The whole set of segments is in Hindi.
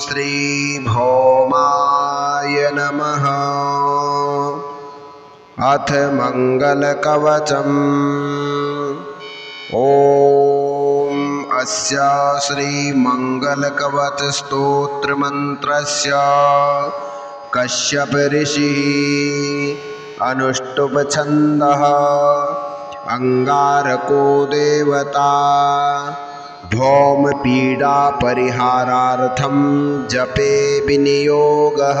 श्रीभौमाय नमः। अथ मङ्गलकवचम् ॐ अस्य श्रीमङ्गलकवचस्तोत्रमन्त्रस्य कश्यपऋषिः अनुष्टुप्छन्दः अङ्गारको देवता। भौमपीडापरिहारार्थं जपे विनियोगः।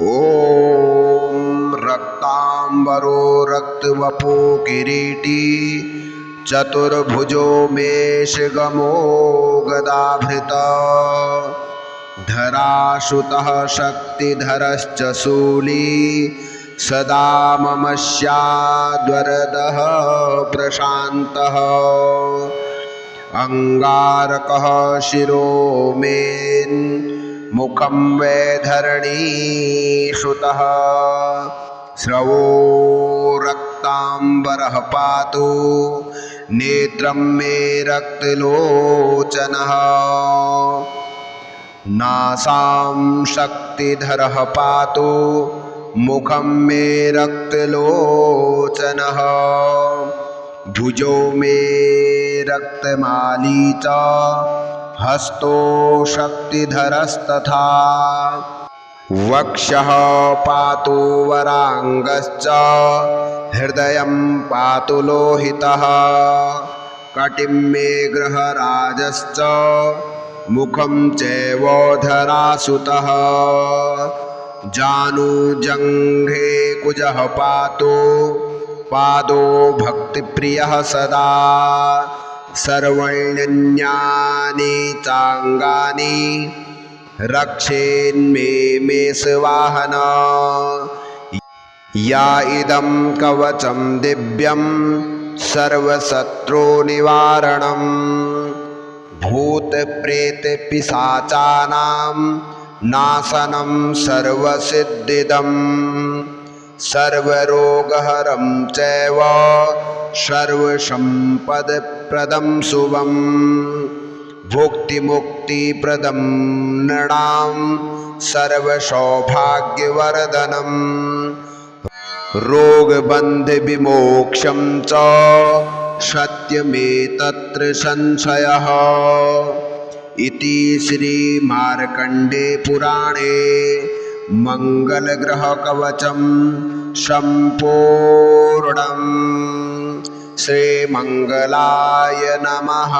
ॐ रक्ताम्बरो रक्तवपो किरीटी चतुर्भुजो मेषगमो गदाभृता। धराशुतः शक्तिधरश्च शूली सदा मम स्याद्वरदः प्रशान्तः। अङ्गारकः शिरो मेन्मुखं वैधरणीश्रुतः स्रवो रक्ताम्बरः पातु, नेत्रं मे रक्तलोचनः। नासां शक्तिधरः पातु मुखं मे रक्तलोचनः। भुजो मे रक्तमाली च हस्तो शक्तिधरस्तथा। वक्षः पातु वराङ्गश्च। हृदयं पातु लोहितः। कटिं मे गृहराजश्च। मुखं चैवोधरासुतः। जानुजङ्घे कुजः पातु, पादो भक्तिप्रियः सदा। सर्वण्यन्यानि चाङ्गानि, रक्षेन्मे मेषवाहन या इदं कवचं दिव्यं सर्वशत्रुनिवारणं भूतप्रेतपिशाचानां नाशनं सर्वसिद्धिदं सर्वरोगहरं चैव सर्वसम्पदप्रदं शुभं भुक्तिमुक्तिप्रदं नृणां सर्वसौभाग्यवर्धनं रोगबन्धविमोक्षं च सत्यमेतत्र संशयः। इति श्रीमार्कण्डे पुराणे मङ्गलग्रहकवचं सम्पूर्णम् श्रीमङ्गलाय नमः।